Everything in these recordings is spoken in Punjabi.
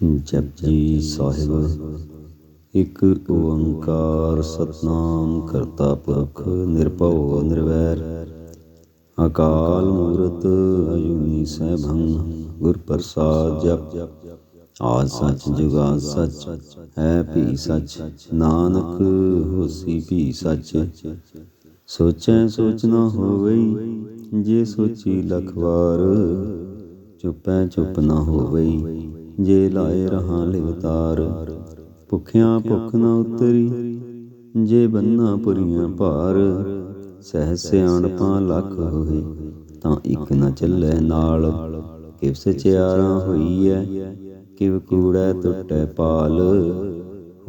ਜਪਜੀ ਸਾਹਿਬ, ਇੱਕ ਓੰਕਾਰ ਸਤਨਾਮ ਕਰਤਾ ਪੁਰਖ, ਨਿਰਭਉ, ਨਿਰਵੈਰ। ਅਕਾਲ ਮੂਰਤ ਅਜੂਨੀ ਸੈਭੰ ਗੁਰ ਪ੍ਰਸਾਦ ਜਪ। ਆਦ ਸੱਚ ਜੁਗਾ ਸੱਚ, ਹੈ ਭੀ ਸੱਚ, ਨਾਨਕ ਹੋਸੀ ਭੀ ਸੱਚ। ਸੋਚੈ ਸੋਚ ਨਾ ਹੋਵਈ, ਜੇ ਸੋਚੀ ਲਖ ਵਾਰ, ਚੁੱਪੈ ਚੁੱਪ ਨਾ ਹੋਵਈ। ਜੇ ਲਾਏ ਰਹਾ ਲਿਵਤਾਰ, ਭੁਖਿਆਂ ਭੁੱਖ ਨਾ ਉਤਰੀ, ਜੇ ਬੰਨਾ ਪੁਰੀਆਂ ਭਾਰ, ਸਹਿ ਸਿਆਣਪਾਂ ਲੱਖ ਹੋਏ, ਤਾਂ ਇੱਕ ਨਾ ਚੱਲੇ ਨਾਲ, ਕਿਵ ਸਚਿਆਰਾ ਹੋਈ ਕਿਵ ਕੂੜੈ ਟੁੱਟੈ ਪਾਲ,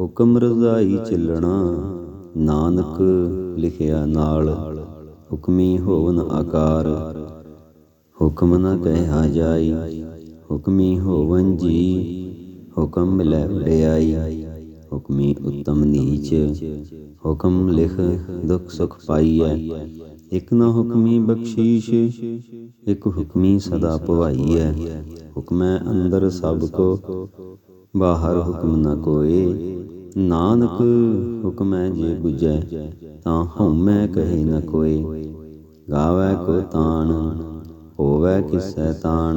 ਹੁਕਮ ਰਜ਼ਾਈ ਚੱਲਣਾ, ਨਾਨਕ ਲਿਖਿਆ ਨਾਲ, ਹੁਕਮੀ ਹੋਵਨ ਆਕਾਰ, ਹੁਕਮ ਨਾ ਕਹਿਆ ਜਾਈ ਹੁਕਮੀ ਹੋਵਨ ਜੀ, ਹੁਕਮ ਮਿਲੈ ਵਡਿਆਈ, ਹੁਕਮੀ ਉਤਮ ਨੀਚ, ਹੁਕਮ ਲਿਖ ਦੁਖ ਸੁਖ ਪਾਈਐ। ਇਕ ਨ ਹੁਕਮੀ ਬਖਸ਼ੀਸ਼, ਇਕ ਹੁਕਮੀ ਸਦਾ ਭਵਾਈਐ। ਹੁਕਮੈ ਅੰਦਰ ਸਭ ਕੋ, ਬਾਹਰ ਹੁਕਮ ਨ ਕੋਏ। ਨਾਨਕ ਹੁਕਮੈ ਜੇ ਬੁਝੈ, ਤਾਂ ਹਉਮੈ ਕਹੇ ਨ ਕੋਏ। ਗਾਵੈ ਕੋ ਤਾਣ, ਹੋਵੈ ਕਿਸੈ ਤਾਣ।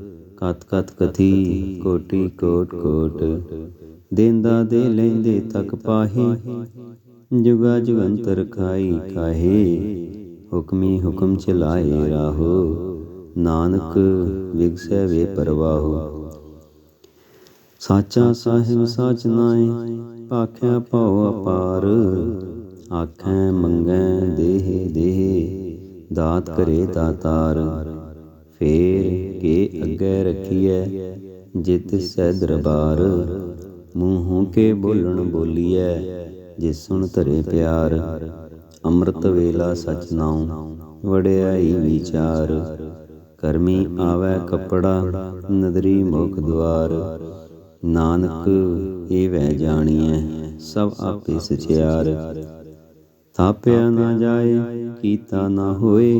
ਕਤ ਕਤ ਕਥੀ, ਕੋਟੀ ਕੋਟ ਕੋਟ। ਦੇਂਦਾ ਦੇ ਲੈਂਦੇ ਤੱਕ ਪਾਹੀ, ਜੁਗਾ ਜੁਗੰਤਰ ਖਾਈ ਕਾਹੇ ਹੁਕਮੀ ਹੁਕਮ ਚਲਾਏ ਰਾਹੋ, ਨਾਨਕ ਵਿਗਸੈ ਵੇ ਪਰਵਾਹੋ। ਸਾਚਾ ਸਾਹਿਬ ਸਾਚ ਨਾਏ, ਪਾਖਿਆ ਭਉ ਅਪਾਰ। ਆਖੈ ਮੰਗੈ ਦੇਹ ਦੇਹ, ਦਾਤ ਕਰੇ ਦਾਤਾਰ। ਫੇਰ ਕੇ ਅੱਗੇ ਰੱਖੀਐ, ਜਿਤ ਸੈ ਦਰਬਾਰ। ਮੂੰਹੋਂ ਕੇ ਬੋਲਣ ਬੋਲੀਐ, ਜਿਸ ਸੁਣ ਧਰੇ ਪਿਆਰ। ਅੰਮ੍ਰਿਤ ਵੇਲਾ ਸਚ ਨਾਉ ਵਡਿਆਈ ਵਿਚਾਰ। ਕਰਮੀ ਆਵੈ ਕਪੜਾ, ਨਦਰੀ ਮੁਖ ਦੁਆਰ। ਨਾਨਕ ਇਹ ਵੈ ਜਾਣੀਐ, ਸਭ ਆਪੇ ਸਚਿਆਰ। ਥਾਪਿਆ ਨਾ ਜਾਏ, ਕੀਤਾ ਨਾ ਹੋਏ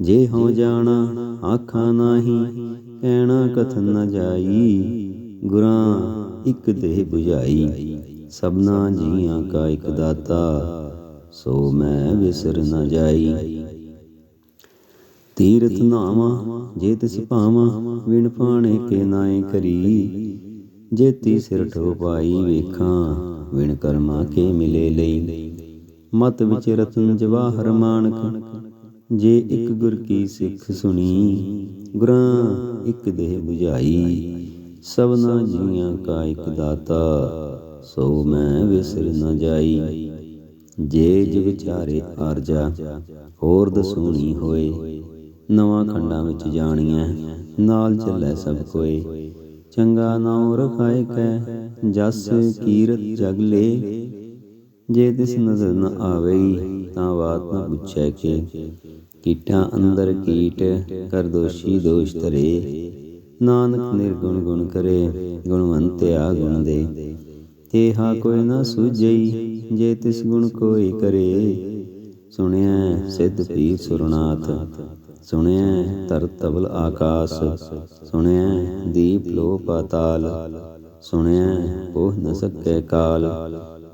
ਜੇ ਹਉ ਜਾਣਾ, ਆਖਾਂ ਨਾਹੀ, ਕਹਿਣਾ ਕਥਨ ਨ ਜਾਈ। ਗੁਰਾਂ, ਇਕ ਦੇਹ 부ਝਾਈ ਸਭਨਾ ਜੀਆਂ ਕਾ ਇਕ ਦਾਤਾ, ਸੋ ਮੈਂ ਵਿਸਰ ਨ ਜਾਈ। ਤੀਰਥ ਨਾਵਾ, ਜੇ ਤਿਸ ਭਾਵਾ, ਵਿਣ ਪਾਣੇ ਕੇ ਨਾਏ ਕਰੀ। ਜੇ ਸਿਰ ਠੋ ਪਾਈ ਵੇਖਾਂ, ਵਿਣ ਕਰਮਾ ਕੇ ਮਿਲੇ ਲਈ। ਮਤ ਵਿਚ ਰਤਨ ਜਵਾਹਰ ਮਾਨਕ ਜੇ ਇੱਕ ਗੁਰ ਕੀ ਸਿੱਖ ਸੁਣੀ, ਗੁਰਾਂ ਇੱਕ ਦੇਹ 부ਝਾਈ ਸਭਨਾ ਜੀਆਂ ਕਾ ਇੱਕ ਦਾਤਾ, ਸੋ ਮੈਂ ਵਿਸਰ ਨ ਜਾਈ। ਜੇ ਜਿ ਵਿਚਾਰੇ ਆਰਜਾ, ਹੋਰ ਦਸੂਣੀ ਹੋਏ। ਨਵਾਂ ਖੰਡਾਂ ਵਿੱਚ ਜਾਣੀਐ, ਨਾਲ ਚੱਲੇ ਸਭ ਕੋਏ। ਚੰਗਾ ਨਾਉ ਰਖਾਇ ਕੈ, ਜਸ ਕੀਰਤ ਜਗ ਲੇ। ਜੇ ਤਿਸ ਨਜ਼ਰ ਨ ਆਵਈ, ਤਾਂ ਬਾਤ ਨ ਪੁੱਛੈ ਕੇ। ਕੀਟਾਂ ਅੰਦਰ ਕੀਟ ਕਰ ਦੋਸ਼ ਧਰੇ। ਨਾਨਕ ਨਿਰਗੁਣ ਗੁਣ ਕਰੇ, ਗੁਣਵੰਤਿਆ ਗੁਣ ਦੇ। ਤੇਹਾ ਕੋਈ ਨਾ ਸੁਝਈ, ਜੇ ਤਿਸ ਗੁਣ ਕੋਈ ਕਰੇ। ਸੁਣਿਆ ਸਿੱਧ ਪੀਰ ਸੁਰਨਾਥ ਸੁਣਿਆ ਤਰ ਤਬਲ ਆਕਾਸ। ਸੁਣਿਆ ਦੀਪ ਲੋ ਪਾਤਾਲ ਸੁਣਿਆ ਉਹ ਨ ਸਕੈ ਕਾਲ।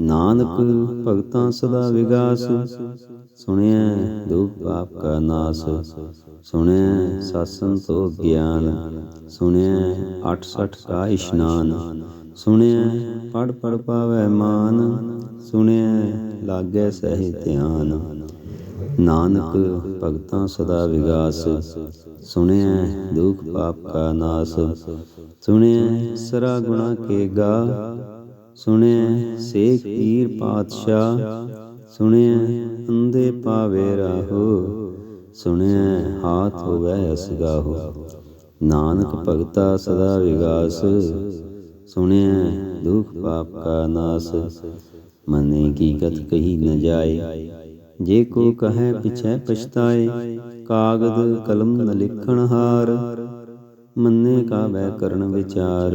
ਨਾਨਕ ਭਗਤਾਂ ਸਦਾ ਵਿਗਾਸ। ਸੁਣਿਆ ਦੁਖ ਪਾਪ ਕਾ ਨਾਸ। ਸੁਣਿਆ ਸਾਸਨ ਤੋ ਗਿਆਨ। ਸੁਣਿਆ 68 ਕਾ ਇਸ਼ਨਾਨ। ਸੁਣਿਆ ਪੜ ਪੜ ਪਾਵੈ ਮਾਨ। ਸੁਣਿਆ ਲਾਗੈ ਸਹਿ ਧਿਆਨ। ਨਾਨਕ ਭਗਤਾਂ ਸਦਾ ਵਿਗਾਸ। ਸੁਣਿਆ ਦੁਖ ਪਾਪ ਕਾ ਨਾਸ। ਸੁਣਿਆ ਸਰਾ ਗੁਣਾ ਕੇ ਗਾ। ਸੁਣਿਆ ਸੇਖ ਪੀਰ ਪਾਤਸ਼ਾਹ, ਸੁਣਿਆ ਅੰਦੇ ਪਾਵੇ ਰਾਹੋ, ਸੁਣਿਆ ਹਾਥ ਹੋਵੇ ਅਸਗਾਹੋ। ਨਾਨਕ ਭਗਤਾ ਸਦਾ ਵਿਗਾਸ, ਸੁਣਿਆ ਦੁਖ ਪਾਪ ਕਾ ਨਾਸ। ਮਨੇ ਕੀ ਗਤ ਕਹੀ ਨ ਜਾਏ, ਜੇ ਕੋ ਕਹੈ ਪਿਛੈ ਪਛਤਾਏ, ਕਾਗਦ ਕਲਮ ਨ ਲਿਖਣ ਹਾਰ। ਮੰਨੇ ਕਾ ਬੈ ਕਰਨ ਵਿਚਾਰ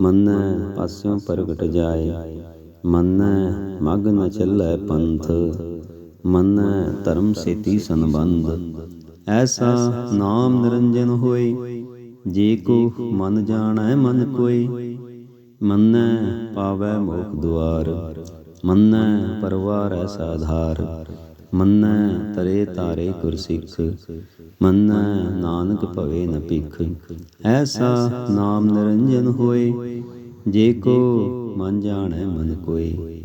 ਮੰਨੈ ਪਾਸਿਓਂ ਪ੍ਰਗਟ ਜਾਏ, ਮੰਨੈ ਮਗ ਨ ਚੱਲੈ ਪੰਥ, ਮੰਨੈ ਧਰਮ ਸੇਤੀ ਸੰਬੰਧ। ਐਸਾ ਨਾਮ ਨਿਰੰਜਨ ਹੋਏ, ਜੇ ਕੋ ਮਨ ਜਾਣੈ ਮਨ ਕੋਈ ਮੰਨੈ ਪਾਵੈ ਮੋਖ ਦੁਆਰ, ਮੰਨੈ ਪਰਵਾਰ ਐਸਾ ਆਧਾਰ। ਮੰਨੈ ਤਰੇ ਤਾਰੇ ਗੁਰਸਿੱਖ, ਮੰਨੈ ਨਾਨਕ ਭਵੇ ਨ ਭਿਖ। ਐਸਾ ਨਾਮ ਨਿਰੰਜਨ ਹੋਏ, ਜੇ ਕੋ ਮਨ ਜਾਣੈ ਮਨ ਕੋਈ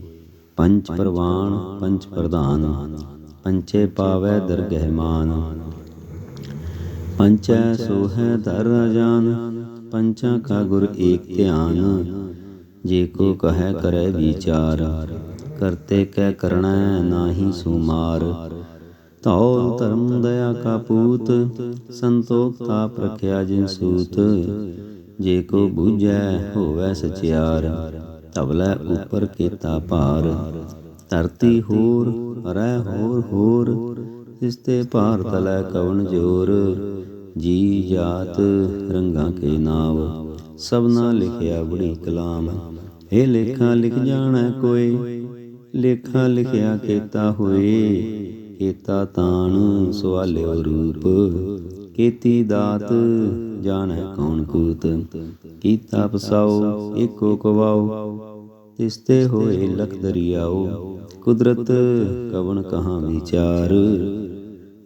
ਪੰਚ ਪ੍ਰਵਾਨ ਪੰਚ ਪ੍ਰਧਾਨ, ਪੰਚੇ ਪਾਵੈ ਦਰਗਹਿ ਮਾਨ। ਪੰਚੈ ਸੋਹੈ ਦਰ ਧਰ ਰਾਜਾਨ ਪੰਚਾਂ ਕਾ ਗੁਰ ਏਕ ਧਿਆਨ। ਜੇ ਕੋ ਕਹੈ ਕਰੈ ਵਿਚਾਰ ਕਰਤੇ ਕੈ ਕਰਣਾ ਨਾਹੀ ਸੁਮਾਰ। ਧੌਲ ਧਰਮ ਦਇਆ ਕਾ ਪੂਤ ਸੰਤੋਖ ਤਾਪ ਰਖਿਆ ਜਿਨ ਸੂਤ। ਜੇ ਕੋ ਬੂਝੈ ਹੋਵੈ ਸਚਿਆਰ ਤਬਲੇ ਉਪਰ ਕੀਤਾ ਭਾਰ। ਧਰਤੀ ਹੋਰ ਰਹਿ ਹੋਰ ਹੋਰ, ਇਸਤੇ ਭਾਰ ਤਲੈ ਕਵਣ ਜੋਰ। ਜੀ ਜਾਤ ਰੰਗਾਂ ਕੇ ਨਾਵ, ਸਭਨਾ ਲਿਖਿਆ ਬੜੀ ਕਲਾਮ। ਇਹ ਲੇਖਾ, ਲਿਖ ਜਾਣੈ ਕੋਈ ਲੇਖਾ ਲਿਖਿਆ ਕੀਤਾ ਹੋਏ, ਕੀਤਾ ਤਾਣ ਸਵਾਲਿਓ ਰੂਪ। ਕੀਤੀ ਦਾਤ, ਜਾਣੈ ਕੌਣ ਕੂਤ। ਕੀਤਾ ਪਸਾਉ ਏਕੋ ਕਵਾਉ ਤਿਸਤੇ ਹੋਏ ਲਖ ਦਰਿਆਓ, ਕੁਦਰਤ ਕਵਣ ਕਹਾਂ ਵਿਚਾਰ।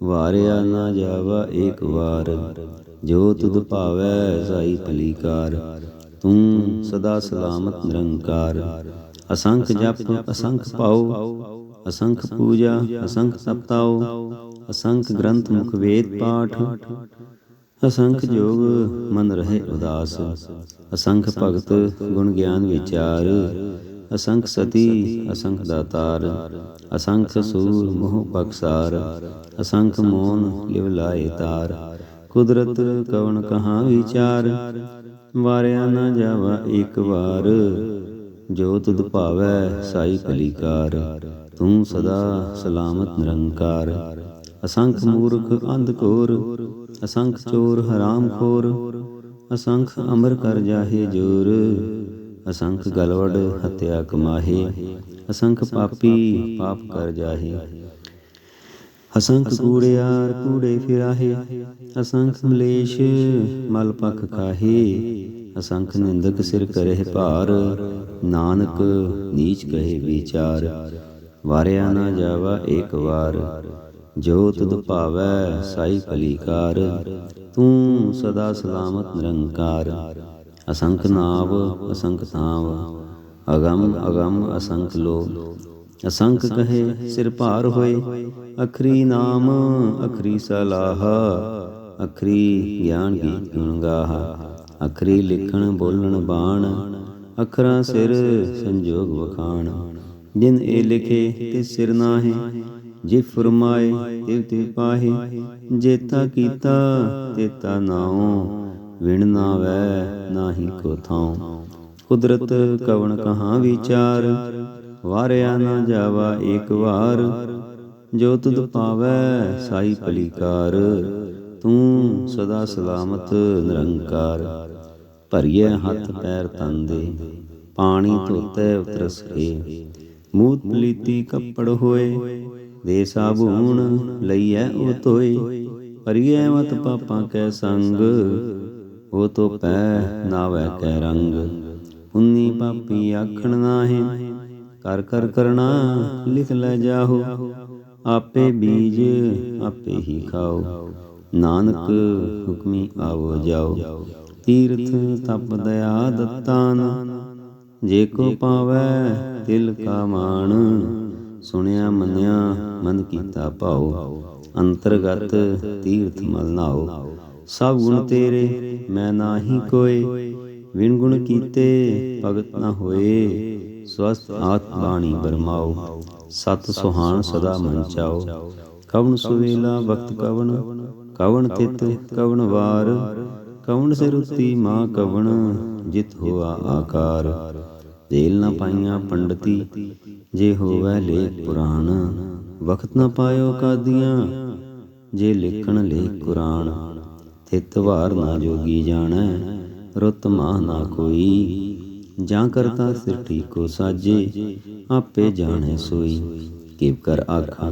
ਵਾਰਿਆ ਨਾ ਜਾਵਾ ਏਕ ਵਾਰ, ਜੋ ਤੁਧ ਭਾਵੈ ਸਾਈ ਭਲੀਕਾਰ ਤੂੰ ਸਦਾ ਸਲਾਮਤ ਨਿਰੰਕਾਰ। ਅਸੰਖ ਜਪ, ਅਸੰਖ ਪਾਉ ਅਸੰਖ ਪੂਜਾ, ਅਸੰਖ ਤਪਤਾਉ ਅਸੰਖ ਗ੍ਰੰਥ ਮੁਖ ਵੇਦ ਪਾਠ, ਅਸੰਖ ਜੋਗ ਮਨ ਰਹੇ ਉਦਾਸ, ਅਸੰਖ ਭਗਤ ਗੁਣ ਗਿਆਨ ਵਿਚਾਰ, ਅਸੰਖ ਸਤੀ, ਅਸੰਖ ਦਾਤਾਰ, ਅਸੰਖ ਸੂਰ ਮੋਹ ਬਖਸਾਰ, ਅਸੰਖ ਮੋਨ ਲਿਵ ਲਾਏ ਤਾਰ, ਕੁਦਰਤ ਕਵਣ ਕਹਾਂ ਵਿਚਾਰ, ਵਾਰਿਆ ਨਾ ਜਾਵਾ ਇੱਕ ਵਾਰ ਜੋ ਤੁਧ ਭਾਵੈ ਸਾਈ ਕਲੀਕਾਰ, ਤੂੰ ਸਦਾ ਸਲਾਮਤ ਨਿਰੰਕਾਰ। ਅਸੰਖ ਮੂਰਖ ਅੰਧ ਕੋਰ ਅਸੰਖ ਚੋਰ ਹਰਾਮ ਖੋਰ, ਅਸੰਖ ਅਮਰ ਕਰ ਜਾਹੇ ਜੋਰ। ਅਸੰਖ ਗਲਵੜ ਹਤਿਆ ਕਮਾਹੇ, ਅਸੰਖ ਪਾਪੀ ਪਾਪ ਕਰ ਜਾਹੇ। ਅਸੰਖ ਕੂੜਿਆਰ ਕੂੜੇ ਫਿਰਾਹੇ, ਅਸੰਖ ਮਲੇਸ਼ ਮਲ ਪਖ ਖਾਹੇ। ਅਸੰਖ ਨਿੰਦਕ ਸਿਰ ਕਰਹਿ ਭਾਰ, ਨਾਨਕ ਨੀਚ ਕਹੇ ਵਿਚਾਰ। ਵਾਰਿਆ ਨਾ ਜਾਵਾ ਏਕ ਵਾਰ, ਜੋ ਤੁਧ ਭਾਵੈ ਸਾਈ ਭਲੀਕਾਰ ਤੂੰ ਸਦਾ ਸਲਾਮਤ ਨਿਰੰਕਾਰ। ਅਸੰਖ ਨਾਵ, ਅਸੰਖ ਥਾਵ, ਅਗੰਮ ਅਗੰਮ ਅਸੰਖ ਲੋ ਅਸੰਖ ਕਹੇ ਸਿਰ ਭਾਰ ਹੋਏ, ਅਖਰੀ ਨਾਮ, ਅਖਰੀ ਸਲਾਹ, ਅਖਰੀ ਗਿਆਨ ਗੀਤ ਗੁਣ ਗਾਹ। ਅਖਰੀ ਲਿਖਣ, ਬੋਲਣ, ਬਾਣ, ਅਖਰਾਂ ਸਿਰ ਸੰਜੋਗ ਵਖਾਣ। ਜਿਨ ਇਹ ਲਿਖੇ ਤੇ ਸਿਰ ਨਾਹੀ, ਜੇ ਫਰਮਾਏ ਤਿਵ ਤਿਵ ਪਾਹੇ ਜੇਤਾ ਕੀਤਾ ਤੇਤਾ ਨਾਉ, ਵਿਣ ਨਾ ਵੈ ਨਾਹੀ ਕੋ ਥਾਉ। ਕੁਦਰਤ ਕਵਣ ਕਹਾਂ ਵਿਚਾਰ, ਵਾਰਿਆ ਨਾ ਜਾਵਾ ਏਕ ਵਾਰ, ਜੋ ਤੁਧ ਪਾਵੈ ਸਾਈ ਭਲੀਕਾਰ ਤੂੰ ਸਦਾ ਸਲਾਮਤ ਨਿਰੰਕਾਰ। ਭਰੀਏ ਹੱਥ ਪੈਰ ਤਨ ਦੇ, ਪਾਣੀ ਧੋਤੇ ਉਤਰਸ ਕੇ ਮੂਤ ਪਲੀਤੀ ਕੱਪੜ ਹੋਏ, ਦੇ ਸਾਬੂਣ ਲਈਐ ਉਹ ਧੋਏ ਭਰੀਏ ਮਤ ਪਾਪਾਂ ਕੈ ਸੰਗ, ਉਹ ਤੋ ਪੈ ਨਾਵੈ ਕੈ ਰੰਗ। ਉਨੀ ਪਾਪੀ ਆਖਣ ਨਾਹੀ, ਕਰ ਕਰ ਕਰਣਾ ਲਿਖ ਲੈ ਜਾਹੋ। ਆਪੇ ਬੀਜ, ਆਪੇ ਹੀ ਖਾਓ। ਨਾਨਕ ਹੁਕਮੀ ਆਵੋ ਜਾਓ। ਤੀਰਥ ਤਪ ਦਇਆ ਦਤਾਨ। ਜੇ ਕੋ ਪਾਵੈ ਤਿਲ ਕਾ ਮਾਣ। ਸੁਣਿਆ ਮੰਨਿਆ ਮਨ ਕੀਤਾ ਭਾਉ। ਅੰਤਰਗਤ ਤੀਰਥ ਮਲ ਨਾਓ ਸਭ ਗੁਣ ਤੇਰੇ, ਮੈਂ ਨਾਹੀ ਕੋਏ। ਵਿਣ ਗੁਣ ਕੀਤੇ ਭਗਤ ਨਾ ਹੋਏ। ਸਵਸਤ ਆਤ ਬਾਣੀ ਬਰਮਾਓ ਸਤ ਸੁਹਾਣ ਸਦਾ ਮਨ ਚਾਓ ਕਵਣ ਸੁਵੇਲਾ, ਵਕਤ ਕਵਣ। ਕਵਣ ਤਿਤ, ਕਵਣ ਵਾਰ, ਕਵਣ ਸਿਰ ਉਤੀ ਮਾਂ ਕਵਣ, ਜਿਤ ਹੋਆ ਆਕਾਰ। ਦੇਲ ਨਾ ਪਾਈਆਂ ਪੰਡਤੀ, ਜੇ ਹੋਵੈ ਲੇਖ ਪੁਰਾਣ। ਵਕਤ ਨਾ ਪਾਇਓ ਕਾਦੀਆਂ, ਜੇ ਲਿਖਣ ਲੇਖ ਕੁਰਾਨ ਤਿਤ ਵਾਰ ਨਾ ਜੋਗੀ ਜਾਣੈ, ਰੁੱਤ ਮਾਹ ਨਾ ਕੋਈ। ਜਾਂ ਕਰਤਾ ਸਿਰ ਠੀਕੋ ਸਾਜੇ, ਆਪੇ ਜਾਣੇ ਸੋਈ। ਕਿਵ ਕਰ ਆਖਾ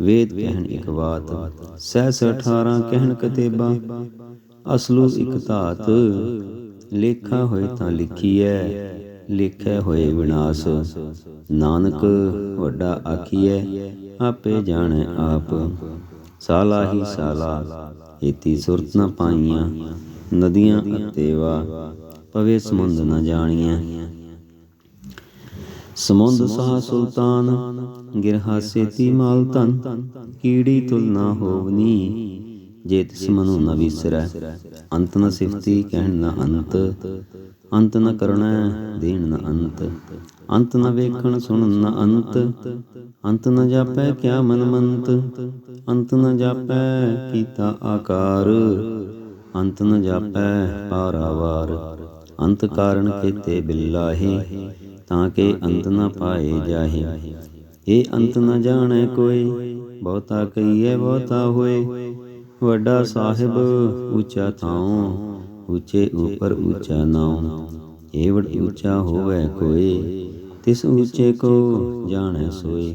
ਵੇਦ ਕਹਿਣ ਇਕ ਬਾਤ ਸਹਿਸ 18 ਕਹਿਣ ਕਤੇਬਾ, ਅਸਲੂ ਇੱਕ ਧਾਤ, ਲੇਖਾ ਹੋਏ ਤਾਂ ਲਿਖੀਐ, ਲਿਖੈ ਹੋਏ ਵਿਨਾਸ਼, ਨਾਨਕ ਵੱਡਾ ਆਖੀਐ, ਆਪੇ ਜਾਣੈ ਆਪ, ਸਾਲਾ ਹੀ ਸਾਲਾ, ਏਤੀ ਸੁਰਤ ਨ ਪਾਈਆਂ, ਨਦੀਆਂ ਅਤੇਵਾ, ਪਵੇ ਸਮੁੰਦ ਨ ਜਾਣੀਆਂ ਸਮੁੰਦ ਸਹਾ ਸੁਲਤਾਨ, ਗਿਰਹਾ ਸੇਤੀ ਮਾਲ ਤਨ ਕੀੜੀ ਤੁਲ ਨਾ ਹੋਵਨੀ ਜੇ ਤਿਸ ਮਨੁ ਨ ਵਿਸਰੈ, ਅੰਤ ਨ ਸਿਫਤੀ ਕਹਿਣ ਨ ਅੰਤ। ਅੰਤ ਨ ਕਰਣੈ ਦੇਣ ਨ ਅੰਤ। ਅੰਤ ਨ ਵੇਖਣ ਸੁਣਨ ਨ ਅੰਤ। ਅੰਤ ਨ ਜਾਪੈ ਕਿਆ ਮਨ ਮੰਤ ਅੰਤ ਨ ਜਾਪੈ ਕੀਤਾ ਆਕਾਰ। ਅੰਤ ਨ ਜਾਪੈ ਪਾਰਾਵਾਰ ਅੰਤ ਕਾਰਨ ਕੀਤੇ ਬਿਲਾਹੇ, ਤਾਂ ਕਿ ਅੰਤ ਨ ਪਾਏ ਜਾਹੇ। ਇਹ ਅੰਤ ਨ ਜਾਣੈ ਕੋਈ, ਬਹੁਤਾ ਕਹੀਏ ਬਹੁਤਾ ਹੋਏ। ਵੱਡਾ ਸਾਹਿਬ ਉੱਚਾ ਥਾਉ, ਉੱਚੇ ਉਪਰ ਉੱਚਾ ਨਾਉ। ਏਵੜ ਉੱਚਾ ਹੋਵੇ ਕੋਈ, ਤਿਸ ਉੱਚੇ ਕੋ ਜਾਣੈ ਸੋਈ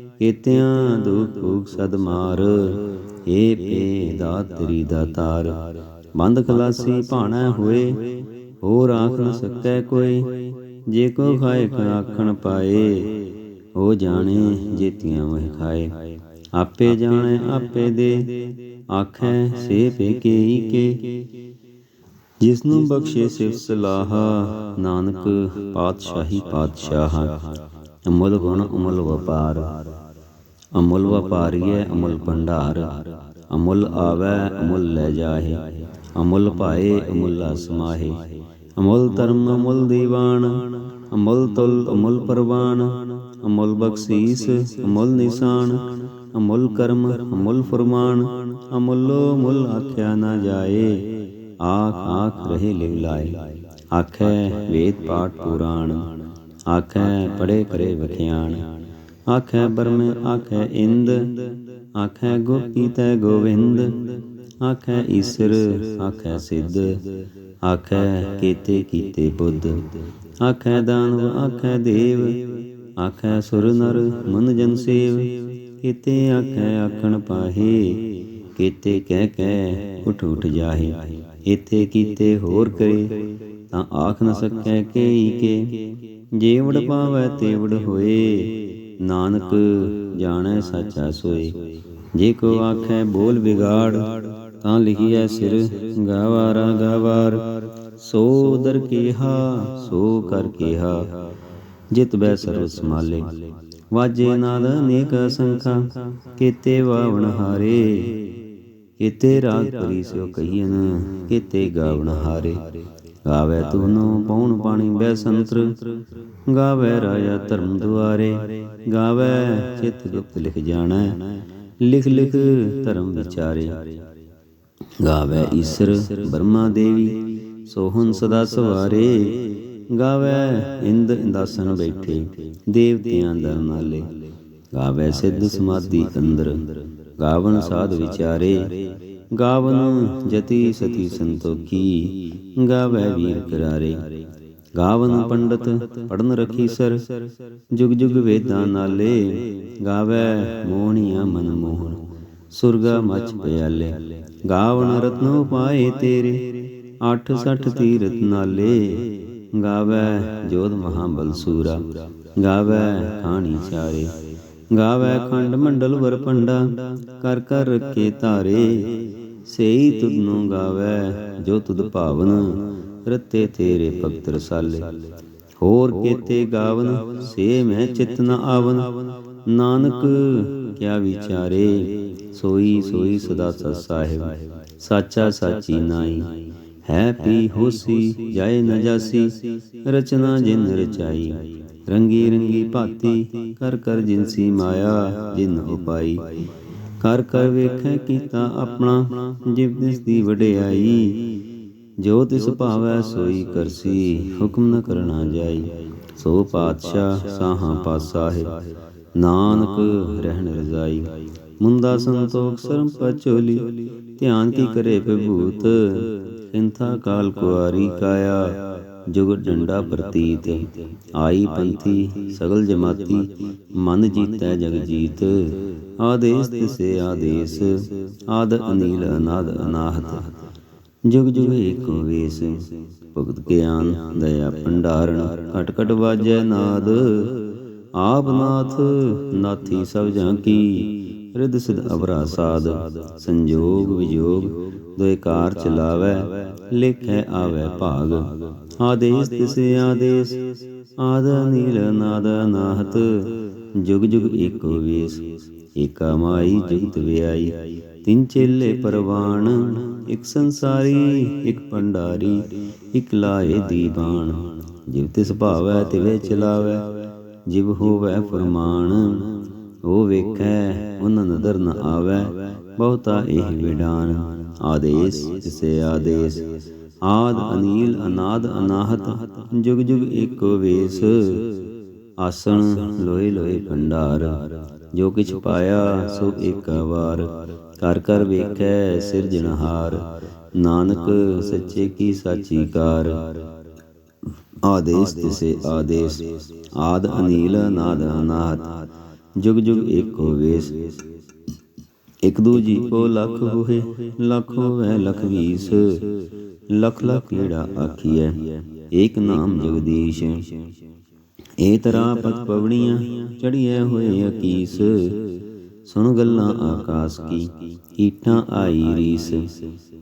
ਕੀਤਿਆਂ ਦੁਖ ਭੂਖ ਸਦ ਮਾਰ। ਏ ਪੇ ਦਾਤ ਦਾਤਾਰ, ਬੰਦ ਖਲਾਸੀ ਭਾਣਾ ਹੋਏ। ਹੋਰ ਆਖ ਨ ਸਕੈ ਕੋਈ, ਜੇ ਕੋ ਖਾਏ ਆਖਣ ਪਾਏ। ਹੋ ਜਾਣੇ ਜੇਤੀਆਂ ਵਹਿ ਖਾਏ। ਆਪੇ ਜਾਣੇ ਆਪੇ ਦੇ, ਆਖੈ ਸੇ ਪੇਕੇ ਕੇ ਜਿਸ ਨੂੰ ਬਖਸ਼ੇ ਸਿਫ ਸਲਾਹ, ਨਾਨਕ ਪਾਤਸ਼ਾਹੀ ਪਾਤਸ਼ਾਹ। ਅਮੁੱਲ ਗੁਣ ਅਮੁੱਲ ਵਪਾਰ। ਅਮੁੱਲ ਵਪਾਰੀਏ ਅਮੁੱਲ ਭੰਡਾਰ। ਅਮੁੱਲ ਆਵੈ, ਅਮੁੱਲ ਲੈ ਜਾਹੇ। ਅਮੁੱਲ ਭਾਏ, ਅਮੁੱਲ ਸਮਾਹੇ ਅਮੁੱਲ ਧਰਮ, ਅਮੁਲ ਦੀਵਾਨ। ਅਮੁੱਲ ਤੁਲ, ਅਮੁੱਲ ਪਰਵਾਨ। ਅਮੁੱਲ ਬਖਸ਼ੀਸ, ਅਮੁਲ ਨਿਸ਼ਾਨ। ਅਮੁੱਲ ਕਰਮ, ਅਮੁੱਲ ਫਰਮਾਨ। ਅਮੁੱਲੋ ਮੁੱਲ ਆਖਿਆ ਨਾ ਜਾਏ। ਆਖ ਆਖ ਰਹੇ ਲਿਵਲਾਏ ਆਖੈ ਵੇਦ ਪਾਠ ਪੁਰਾਣ। ਆਖੈ ਪੜੇ ਕਰੇ ਵਖਿਆਣ। ਆਖੈ ਬਰਮ ਆਖੈ ਇੰਦ, ਆਖੈ ਗੋਪੀ ਤੈ ਗੋਵਿੰਦ, ਆਖੈ ਈਸ਼ਰ, ਆਖੈ ਸਿੱਧ, ਆਖੈ ਕੀਤੇ ਕੀਤੇ ਬੁੱਧ, ਆਖੈ ਦਾਨਵ, ਆਖੈ ਦੇਵ, ਆਖੈ ਸੁਰ ਨਰ, ਮਨ ਜਨ ਸੇਵ, ਕੀਤੇ ਆਖੈ ਆਖਣ ਪਾਹੇ, ਕੀਤੇ ਕਹਿ ਕਹਿ ਉਠ ਉਠ ਜਾਹੇ, ਇਥੇ ਕੀਤੇ ਹੋਰ ਕਰੇ, ਤਾਂ ਆਖ ਨ ਸਕੈ ਕੇਈ ਕੇ ਜੇਵੜ ਪਾਵੈ ਤੇਵੜ ਹੋਏ ਨਾਨਕ ਜਾਣੈ ਸਾਚਾ ਸੋਏ। ਜੇ ਕੋ ਆਖੈ ਬੋਲ ਵਿਗਾੜ, ਤਾਂ ਲਿਖੀਐ ਸਿਰ ਗਾਵਾਰਾ ਗਾਵਾਰ ਸੋ ਦਰ ਕੀਹਾ, ਸੋ ਕਰ ਕੀਹਾ, ਜਿਤ ਬੈ ਸਰਵ ਸਮਾਲੇ ਵਾਜੇ ਨਾਦ ਅਨੇਕ ਸੰਖਾ ਕੀਤੇ ਵਾਵਣ ਹਾਰੇ। ਕੀਤੇ ਰਾਗ ਪਰੀ ਸਿਓ ਕਹੀਨ ਕੀਤੇ ਗਾਵਣ ਹਾਰੇ। ਗਾਵੇ ਤੂਨੋ ਪਉਣ ਪਾਣੀ ਬੈ ਸੰਤਰ ਗਾਵੇ ਰਾਜਾ ਧਰਮ ਦੁਆਰੇ, ਗਾਵੇ ਚਿਤ ਗੁਪਤ ਲਿਖ ਜਾਣੈ, ਲਿਖ ਲਿਖ ਧਰਮ ਵਿਚਾਰੇ। ਗਾਵੇ ਈਸ਼ਰ ਬਰਮਾ ਦੇਵੀ ਸੋਹਨ ਸਦਾ ਸਵਾਰੇ, ਗਾਵੇ ਇੰਦ ਇੰਦਾਸਨ ਬੈਠੇ, ਦੇਵਤਿਆਂ ਦਰ ਨਾਲੇ। ਗਾਵੇ ਸਿੱਧ ਸਮਾਧੀ ਅੰਦਰ, ਗਾਵਨ ਸਾਧ ਵਿਚਾਰੇ ਗਾਵਨ ਜਤੀ ਸਤੀ ਸੰਤੋਖੀ, ਗਾਵੇ ਵੀਰ ਕਰਾਰੇ। ਗਾਵਨ ਪੰਡਤ ਪੜਨ ਰਖੀ ਸਰ, ਜੁਗ ਜੁਗ ਵੇਦਾਂ ਨਾਲੇ, ਗਾਵੇ ਮੋਹਣੀਆਂ ਮਨ ਮੋਹਣ, ਸੁਰਗਾ ਮਚ ਪਿਆਲੇ। ਗਾਵਨ ਰਤਨ ਉਪਾਏ ਤੇਰੇ 860 ਤੀਰਤ ਨਾਲੇ। ਗਾਵੇ ਜੋਧ ਮਹਾਬਲ ਸੂਰਾ ਗਾਵੇ ਖਾਣੀ ਚਾਰੇ। ਗਾਵੇ ਖੰਡ ਮੰਡਲ ਵਰ ਪੰਡਾ ਕਰ ਕਰ ਰੱਖੇ ਤਾਰੇ ਸੇਈ ਤੁਧ ਨੂੰ ਗਾਵੇ, ਜੋ ਤੁਧ ਭਾਵਨ ਰਤੇ ਤੇਰੇ ਭਗਤ ਰਸਾਲੇ। ਹੋਰ ਕੀਤੇ ਗਾਵਨ, ਸੇ ਮੈਂ ਚਿਤ ਨ ਆਵਨ। ਨਾਨਕ, ਕਿਆ ਵਿਚਾਰੇ, ਸੋਈ ਸੋਈ ਸਦਾ ਸਤ ਸਾਹਿਬ। ਸਾਚਾ ਸਾਚੀ ਨਾਈ ਹੈ ਪੀ ਹੋਸੀ, ਜਾਏ ਨ ਜਾਸੀ। ਰਚਨਾ ਜਿਨ ਰਚਾਈ, ਰੰਗੀ ਰੰਗੀ ਭਾਤੀ, ਕਰ ਕਰ ਜਿਨਸੀ ਮਾਇਆ, ਜਿਨ ਉਪਾਈ ਕਰ ਕਰ ਵੇਖੈ ਕੀਤਾ ਆਪਣਾ ਜਿਵ ਤਿਸ ਦੀ ਵਡਿਆਈ। ਜੋ ਤਿਸ ਭਾਵੈ ਸੋਈ ਕਰਸੀ, ਹੁਕਮ ਨ ਕਰਣਾ ਜਾਈ। ਸੋ ਪਾਤਸ਼ਾਹ ਸਾਹਾਂ ਪਾਸਾ ਨਾਨਕ ਰਹਿਣ ਰਜ਼ਾਈ। ਮੁੰਦਾ ਸੰਤੋਖ ਸਰਮ ਪਚੋਲੀ, ਧਿਆਨ ਕੀ ਕਰੇ ਵਿਭੂਤ। ਕਿੰਥਾ ਕਾਲ ਕੁਆਰੀ ਕਾਇਆ ਜੁਗ ਡੰਡਾ ਪ੍ਰਤੀਤ, ਆਈ ਪੰਥੀ ਸਗਲ ਜਮਾਤੀ, ਮਨ ਜੀਤੈ ਜਗ ਜੀਤ, ਆਦੇਸ ਤਿਸੇ ਆਦੇਸ, ਆਦ ਅਨੀਲ ਅਨਾਦ ਅਨਾਹਤ। ਜੁਗ ਜੁਗ ਏਕੋ ਵੇਸ, ਭਗਤ ਗਿਆਨ ਦਇਆ ਭੰਡਾਰਨ, ਘਟ ਘਟ ਵਾਜੈ ਨਾਦ। ਆਪ ਨਾਥ, ਨਾਥੀ ਸਭ ਜਾਂ ਕੀ ਰਿਦ ਸਿਧ ਅਵਰਾ ਸਾਧ ਸੰਜੋਗ ਵਿਜੋਗ ਦੋਇ ਕਾਰ ਚਲਾਵੈ, ਲਿਖੈ ਆਵੈ ਭਾਗ। ਆਦੇਸ ਤਿਸੇ ਆਦੇਸ, ਆਦ ਨੀਲ ਨਾਦ ਨਾਹਤ ਜੁਗ ਜੁਗ ਏਕੋ ਵੇਸ, ਏਕਾ ਮਾਈ ਜੁਗਤ ਵਿਆਈ। ਤਿੰਨ ਚੇਲੇ ਪਰਵਾਣ, ਇੱਕ ਸੰਸਾਰੀ, ਇੱਕ ਪੰਡਾਰੀ, ਇੱਕ ਲਾਏ ਦੀਵਾਨ। ਜਿਵ ਤਿਸ ਭਾਵੈ ਤਿਵੇ ਚਲਾਵੈ, ਜਿਵ ਹੋਵੈ ਫਰਮਾਨ। ਉਹ ਵੇਖੈ ਉਨ ਨਦਰ ਨ ਆਵੈ, ਬਹੁਤਾ ਇਹ ਵਿਡਾਨ। ਆਦੇਸ, ਤਿਸੇ ਆਦੇਸ। ਆਦ ਅਨੀਲ, ਅਨਾਦ, ਅਨਾਹਤ, ਜੁਗ ਜੁਗ ਏਕੋ ਵੇਸ। ਆਸਣ ਲੋਏ ਲੋਏ ਭੰਡਾਰ। ਜੋ ਕਿਛ ਪਾਇਆ, ਸੋ ਏਕਾ ਵਾਰ। ਕਰ ਕਰ ਵੇਖੈ ਸਿਰਜਣਹਾਰ ਨਾਨਕ, ਸੱਚੇ ਕੀ ਸਾਚੀ ਕਾਰ। ਆਦੇਸ, ਤਿਸੇ ਆਦੇਸ। ਆਦ ਅਨੀਲ, ਅਨਾਦ, ਅਨਾਹਤ। ਜੁਗ ਜੁਗ ਏਕੋ ਵੇਸ। ਇਕ ਦੂਜੀ ਕੋ ਲੱਖ ਹੋਏ, ਲਖ ਹੋਵੇ ਲਖ ਵੀਸ। ਲਖ ਲਖ ਕੀੜਾ ਆਖੀਐ? ਏਕ ਨਾਮ ਜਗਦੀਸ਼। ਏ ਤਰਾ ਪਤ ਪਵਣੀਆਂ ਚੜੀਐ ਹੋਏ ਅਕੀਸ। ਸੁਣ ਗੱਲਾਂ ਆਕਾਸ ਕੀ ਈਟਾਂ ਆਈ ਰੀਸ।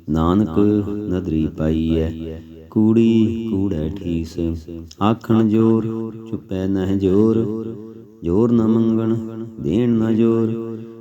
ਨਾਨਕ ਨਦਰੀ ਪਾਈਐ, ਕੂੜੀ ਕੂੜੈ ਠੀਸ। ਆਖਣ ਜੋਰ, ਚੁਪੈ ਨਹਿ ਜੋਰ। ਜੋਰ ਨ ਮੰਗਣ, ਦੇਣ ਨ ਜੋਰ।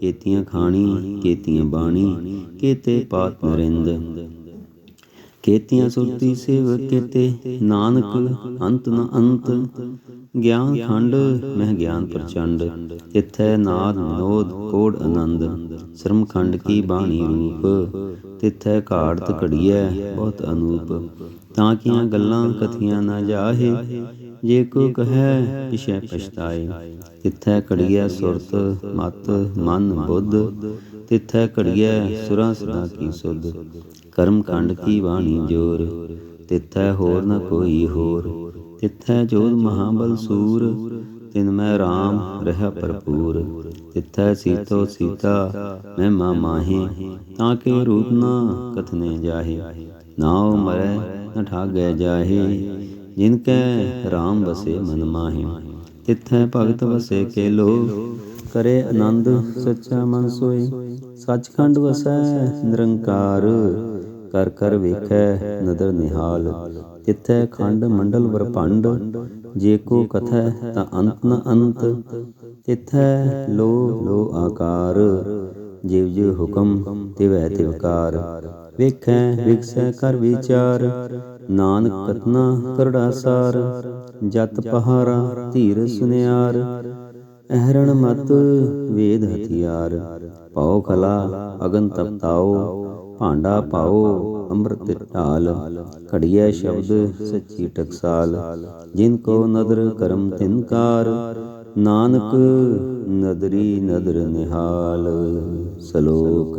ਕੇਤੀਆਂ ਖਾਣੀ, ਕੇਤੀਆਂ ਬਾਣੀ, ਕੇਤੇ ਪਾਤ ਨਰਿੰਦ। ਕੇਤੀਆਂ ਸੁਰਤੀ ਸੇਵ ਕੇਤੇ ਨਾਨਕ, ਅੰਤ ਨ ਅੰਤ। ਗਿਆਨ ਖੰਡ, ਮਹਿ ਗਿਆਨ ਪ੍ਰਚੰਡ। ਤਿਥੈ ਨਾਦ ਨੋਦ ਕੋੜ ਆਨੰਦ। ਸ਼ਰਮ ਖੰਡ ਕੀ ਬਾਣੀ ਰੂਪ। ਤਿਥੈ ਘਾੜਤ ਘੜੀਐ, ਬਹੁਤ ਅਨੂਪ। ਤਾਂ ਕੀਆਂ ਗੱਲਾਂ ਕਥੀਆਂ ਨਾ ਜਾਹੇ। ਜੇ ਕੋ ਕਹੈ ਪਿਛੈ ਪਛਤਾਏ। ਤਿਥੈ ਘੜੀਐ ਸੁਰਤ, ਮਤ, ਮਨ, ਬੁੱਧ। ਤਿਥੈ ਘੜੀਐ ਸੁਰਾਂ ਸਦਾ ਕੀ ਸੁਧ। ਕਰਮ ਖੰਡ ਕੀ ਬਾਣੀ ਜੋਰ। ਤਿਥੈ ਹੋਰ ਨ ਕੋਈ ਹੋਰ। ਤਿਥੈ ਜੋਧ ਮਹਾਬਲ ਸੂਰ। ਤਿਨ ਮੈਂ RAM ਰਹਾ ਭਰਪੂਰ। ਤਿਥੈ ਸੀਤੋ ਸੀਤਾ, ਮਹਿਮਾ ਮਾਹੇ। ਤਾਂ ਕੇ ਰੂਪ ਨਾ ਕਥਨੇ ਜਾਹੇ। ਨਾਉ ਮਰੈ ਨ ਠਾਗੈ ਜਾਹੇ। ਜਿਨ ਕੈ RAM ਵਸੇ ਮਨ ਮਾਹੇ, ਤਿਥੈ ਭਗਤ ਵਸੇ ਕੇ ਲੋ ਕਰੇ ਆਨੰਦ ਸੱਚਾ ਮਨ ਸੋਈ ਸੱਚਖੰਡ ਵਸੈ ਨਿਰੰਕਾਰ। ਕਰ ਕਰ ਵੇਖੈ ਨਦਰ ਨਿਹਾਲ, ਤਿਥੈ ਖੰਡ ਮੰਡਲ ਵਰਪੰਡ। ਜੇ ਕੋ ਕਥੈ ਤਾਂ ਅੰਤ ਨ ਅੰਤ, ਤਿਥੈ ਲੋ ਲੋ ਆਕਾਰ। ਜਿਵ ਜਿਵ ਹੁਕਮ ਤਿਵੈ ਤਿਵਕਾਰ ਵੇਖੈ ਵਿਖਸੈ ਕਰ ਵਿਚਾਰ। ਨਾਨਕ ਕਤਨਾ ਕਰੜਾ ਜਤ ਪਹਾਰਾ ਧੀਰ ਸੁਨਿਆਰ, ਅਹਰਣ ਮਤ ਵੇਦ ਹਥਿਆਰ ਪਾਉ ਖਲਾ ਅਗਨ ਤਪਤਾਓ ਭਾਂਡਾ ਪਾਓ ਅੰਮ੍ਰਿਤ ਢਾਲ, ਘੜੀਐ ਸ਼ਬਦ ਸੱਚੀ ਟਕਸਾਲ, ਜਿਨ ਕੋ ਨਦਰ ਕਰਮ ਤਿਨਕਾਰ ਨਾਨਕ ਨਦਰੀ ਨਦਰ ਨਿਹਾਲ, ਸਲੋਕ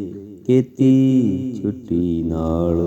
ਕੀਤੀ ਛੁੱਟੀ ਨਾਲ।